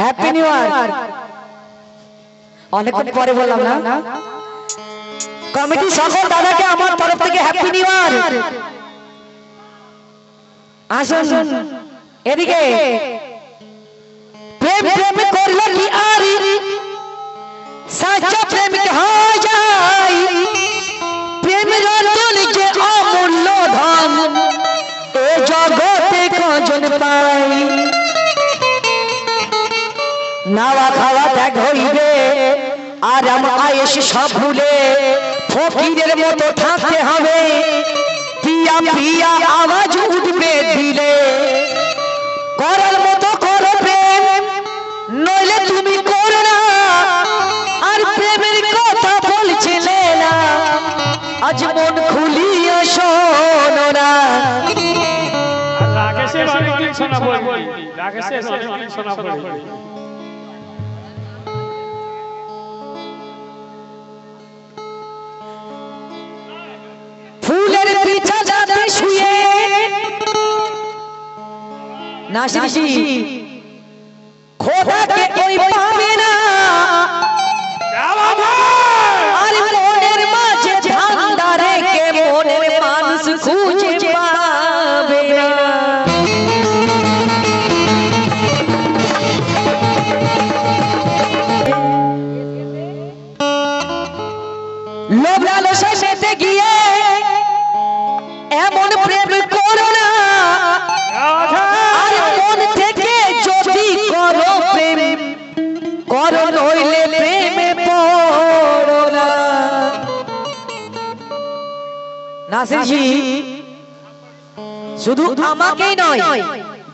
Happy new year অনেকক্ষণ পরে বললাম না? কমিটি সকল দাদাকে আমার তরফ থেকে হ্যাপি নিউ ইয়ার আসুন। এদিকে। নাওয়া খাওয়া ত্যাগ হইবে আমার আয়েস সব ভুলে ফকিরের মতো থাকতে হবে। পিয়া পিয়া আওয়াজ উঠবে দিলে করার মতো করো প্রেম, নইলে তুমি করো না। আর প্রেমের কথা বলছিলে না। আজ মন শোনো না। রাকেশের অনেকদিন শোনা শোনা বলবি শুয়ে না শিশি খোদাকে ওই করো নইলে প্রেমে পড়ো না। নাসিরজি শুধু আমাকেই নয়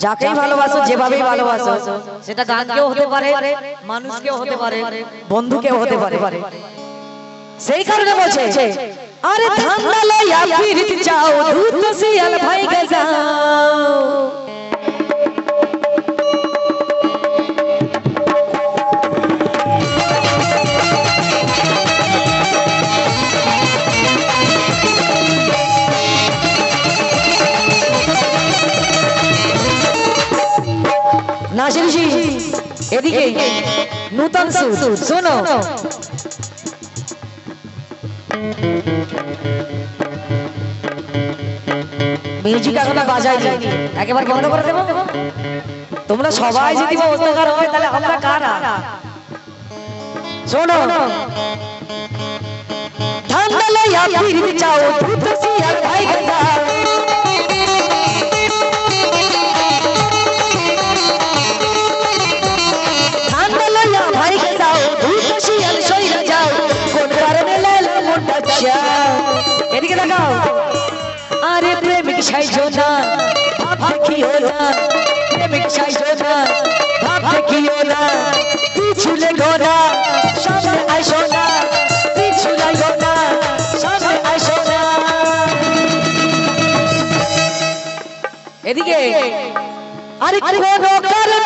যাকেই ভালোবাসো যেভাবেই ভালোবাসো সেটা গানকেও হতে পারে মানুষকেও হতে পারে বন্ধুকেও হতে পারে। সেই কারণে বলছে আরে ধান্দা লইয়া ফিরিত যাও দ্রুত শিয়াল ভাই গজাও এদিকে নূতন সুর শোনো। মিউজিক এখনও বাজাই একেবারে বন্ধ করে দেবো? তোমরা সবাই যদি অবস্থাকার হয় তাহলে আমরা কারা? শোনো। ঠান্ডা লইয়া ফিরিতে চাও শিয়াল ভাই গঙ্গা সাইজো না? ভাব দেখিও না? প্রেমিক সাইজো না? ভাব দেখিও না? পিছুলে গোনা সামনে আইসো না? পিছুলে গোনা সামনে আইসো না? এদিকে। আরে কোনো কারণে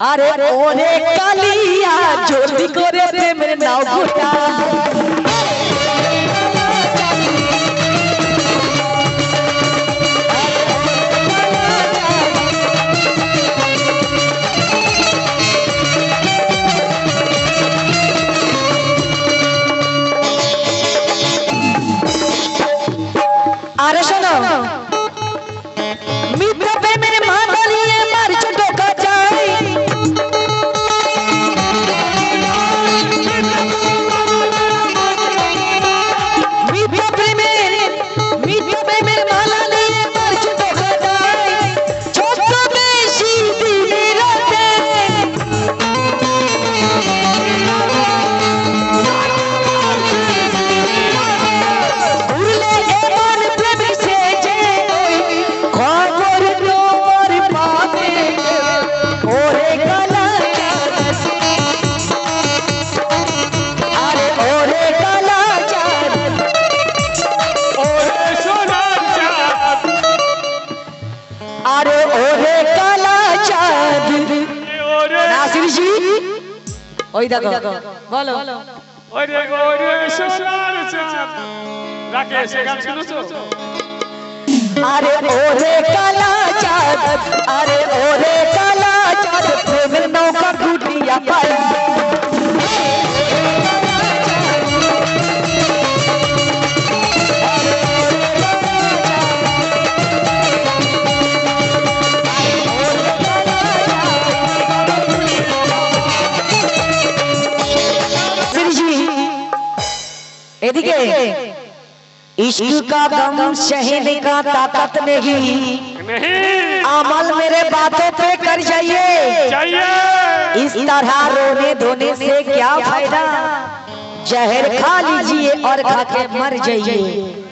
আরে ওরে কালিয়া জলদি করে প্রেমের নাও ঘোটা ওই দেখো বলো। ওই দেখো ওই রে সোনার চাঁদ রাকেশ গান শুনছো? আরে ওরে কালা চাঁদ আরে ওরে কালা চাঁদ প্রেমের নৌকা ঘুটিয়া পায় एदिके इश्क का गम सहने का ताकत नहीं। नहीं। अमल मेरे बातों पे कर जाइए। चाहिए इस तरह रोने धोने से क्या फ़ायदा? जहर खा लीजिए और खा के मर जाइए।